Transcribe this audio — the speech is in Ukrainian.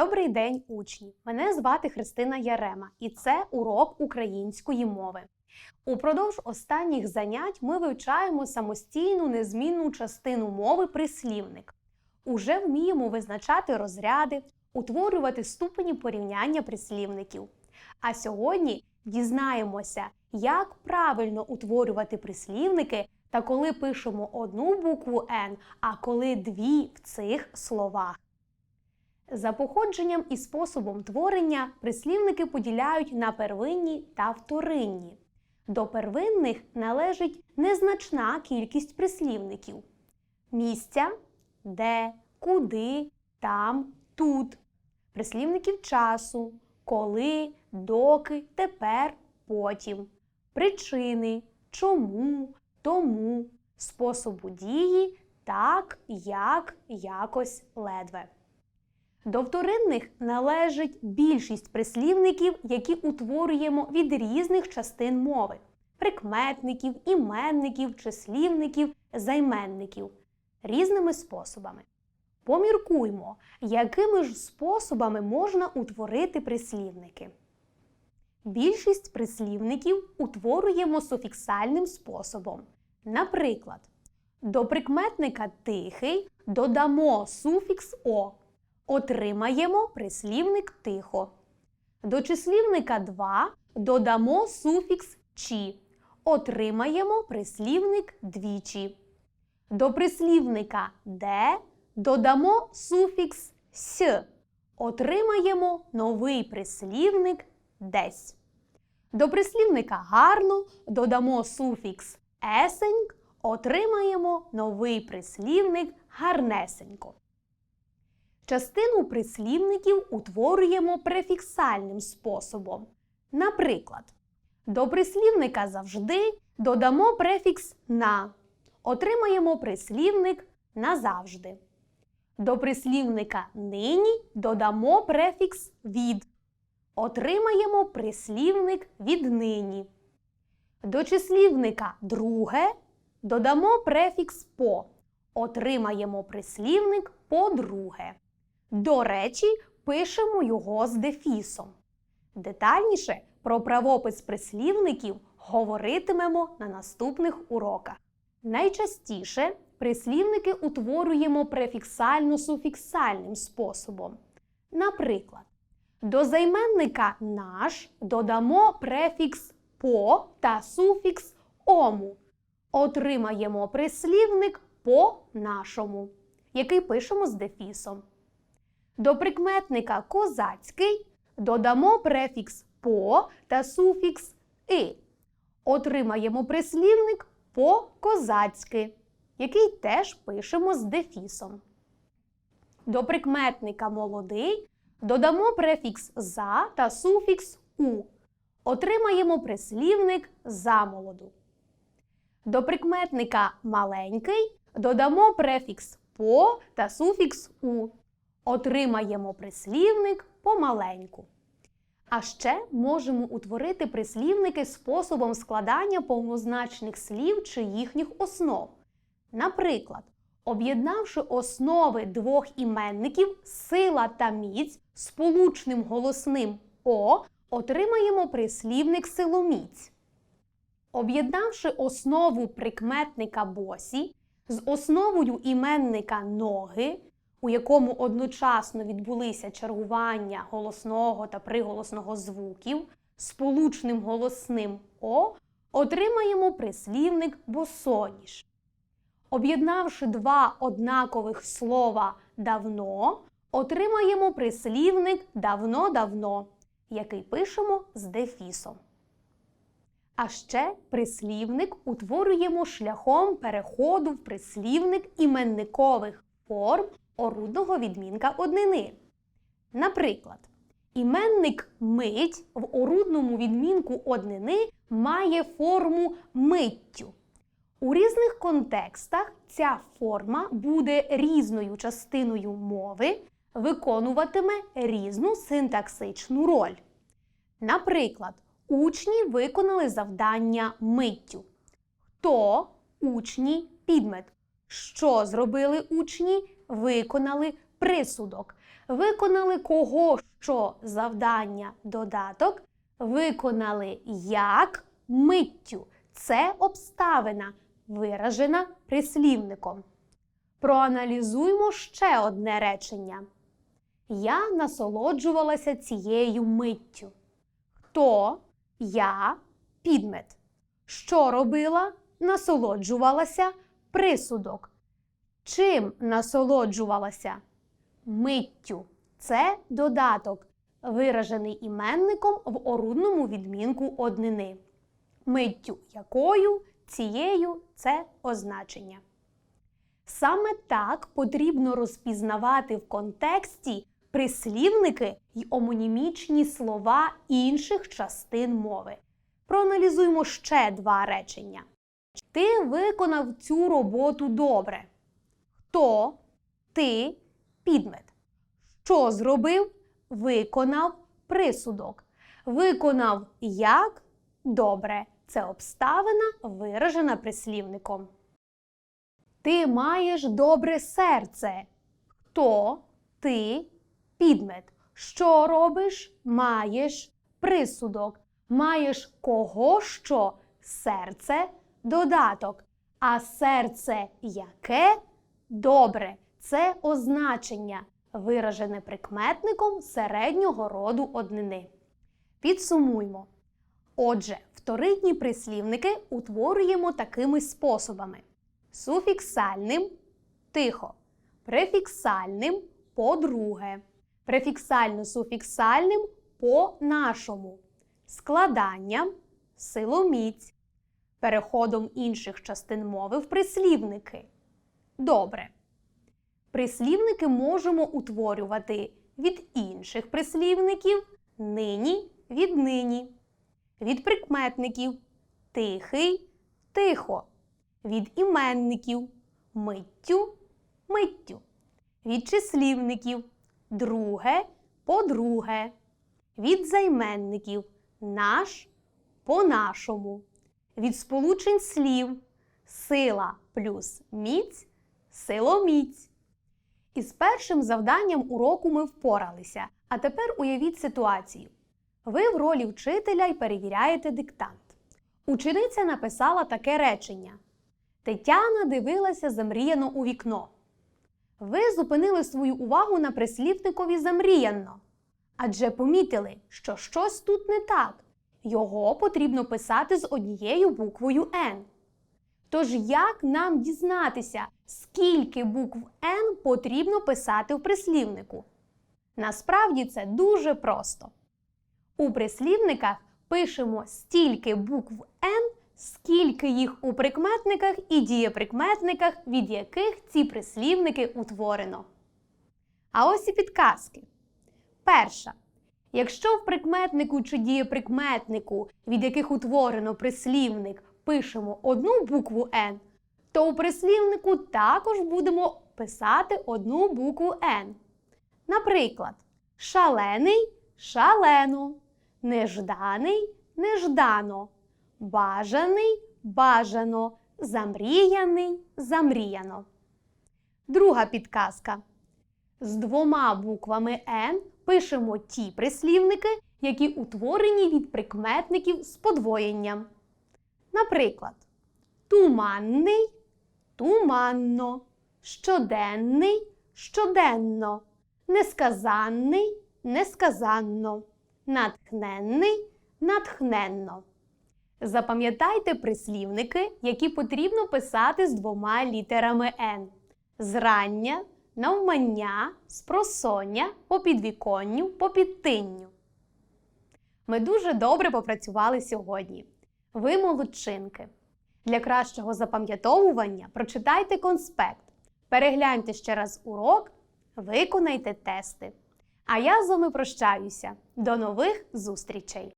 Добрий день, учні! Мене звати Христина Ярема, і це урок української мови. Упродовж останніх занять ми вивчаємо самостійну незмінну частину мови прислівник. Уже вміємо визначати розряди, утворювати ступені порівняння прислівників. А сьогодні дізнаємося, як правильно утворювати прислівники та коли пишемо одну букву Н, а коли дві в цих словах. За походженням і способом творення прислівники поділяють на первинні та вторинні. До первинних належить незначна кількість прислівників: місця, де, куди, там, тут, прислівників часу, коли, доки, тепер, потім, причини, чому, тому, способу дії, так, як, якось, ледве. До вторинних належить більшість прислівників, які утворюємо від різних частин мови прикметників, іменників, числівників, займенників різними способами. Поміркуймо, якими ж способами можна утворити прислівники. Більшість прислівників утворюємо суфіксальним способом. Наприклад, до прикметника тихий додамо суфікс о отримаємо прислівник тихо. До числівника 2 додамо суфікс чі. Отримаємо прислівник двічі. До прислівника де додамо суфікс с. Отримаємо новий прислівник десь. До прислівника гарно додамо суфікс есеньк. Отримаємо новий прислівник гарнесенько. Частину прислівників утворюємо префіксальним способом. Наприклад, до прислівника завжди додамо префікс на. Отримаємо прислівник назавжди. До прислівника нині додамо префікс від. Отримаємо прислівник віднині. До числівника друге додамо префікс по. Отримаємо прислівник по-друге. До речі, пишемо його з дефісом. Детальніше про правопис прислівників говоритимемо на наступних уроках. Найчастіше прислівники утворюємо префіксально-суфіксальним способом. Наприклад, до займенника наш додамо префікс по та суфікс ому. Отримаємо прислівник по нашому, який пишемо з дефісом. До прикметника козацький додамо префікс по та суфікс и. Отримаємо прислівник по-козацьки, який теж пишемо з дефісом. До прикметника молодий додамо префікс за та суфікс у. Отримаємо прислівник замолоду. До прикметника маленький додамо префікс по та суфікс у отримаємо прислівник помаленьку. А ще можемо утворити прислівники способом складання повнозначних слів чи їхніх основ. Наприклад, об'єднавши основи двох іменників сила та міць сполучним голосним О, отримаємо прислівник силоміць. Об'єднавши основу прикметника босі з основою іменника ноги у якому одночасно відбулися чергування голосного та приголосного звуків сполучним голосним О, отримаємо прислівник босоніж. Об'єднавши два однакових слова давно, отримаємо прислівник давно-давно, який пишемо з дефісом. А ще прислівник утворюємо шляхом переходу в прислівник іменникових форм орудного відмінка однини. Наприклад, іменник мить в орудному відмінку однини має форму миттю. У різних контекстах ця форма буде різною частиною мови, виконуватиме різну синтаксичну роль. Наприклад, учні виконали завдання миттю. Хто учні підмет? Що зробили учні? Виконали присудок. Виконали кого що завдання додаток. Виконали як миттю. Це обставина, виражена прислівником. Проаналізуємо ще одне речення. Я насолоджувалася цією миттю. Хто? Я підмет. Що робила? Насолоджувалася присудок. Чим насолоджувалася? Миттю. Це додаток, виражений іменником в орудному відмінку однини. Миттю якою, цією це означення. Саме так потрібно розпізнавати в контексті прислівники й омонімічні слова інших частин мови. Проаналізуємо ще два речення. Ти виконав цю роботу добре. Хто? Ти підмет. Що зробив? Виконав присудок. Виконав як? Добре. Це обставина, виражена прислівником. Ти маєш добре серце. Хто? Ти підмет. Що робиш? Маєш присудок. Маєш кого що? Серце додаток. А серце яке? Добре. Це означення, виражене прикметником середнього роду однини. Підсумуймо. Отже, вторинні прислівники утворюємо такими способами: суфіксальним тихо, префіксальним по-друге, префіксально-суфіксальним по-нашому, складанням силоміць, переходом інших частин мови в прислівники. Добре. Прислівники можемо утворювати від інших прислівників нині від нині, від прикметників тихий тихо, від іменників миттю миттю, від числівників друге по-друге, від займенників наш по-нашому, від сполучень слів сила плюс міць силоміць. Із першим завданням уроку ми впоралися. А тепер уявіть ситуацію. Ви в ролі вчителя й перевіряєте диктант. Учениця написала таке речення: Тетяна дивилася замріяно у вікно. Ви зупинили свою увагу на прислівникові замріяно. Адже помітили, що щось тут не так. Його потрібно писати з однією буквою Н. Тож як нам дізнатися, скільки букв Н потрібно писати в прислівнику? Насправді це дуже просто. У прислівниках пишемо стільки букв Н, скільки їх у прикметниках і дієприкметниках, від яких ці прислівники утворено. А ось і підказки. Перша. Якщо в прикметнику чи дієприкметнику, від яких утворено прислівник, пишемо одну букву Н, то у прислівнику також будемо писати одну букву Н. Наприклад, шалений шалено, нежданий неждано, бажаний бажано, замріяний замріяно. Друга підказка. З двома буквами Н пишемо ті прислівники, які утворені від прикметників з подвоєнням. Наприклад, туманний туманно, щоденний щоденно, несказанний несказанно, натхненний натхненно. Запам'ятайте прислівники, які потрібно писати з двома літерами Н. Зрання, навмання, спросоння, по підвіконню, по. Ми дуже добре попрацювали сьогодні. Ви молодчинки. Для кращого запам'ятовування прочитайте конспект, перегляньте ще раз урок, виконайте тести. А я з вами прощаюся. До нових зустрічей!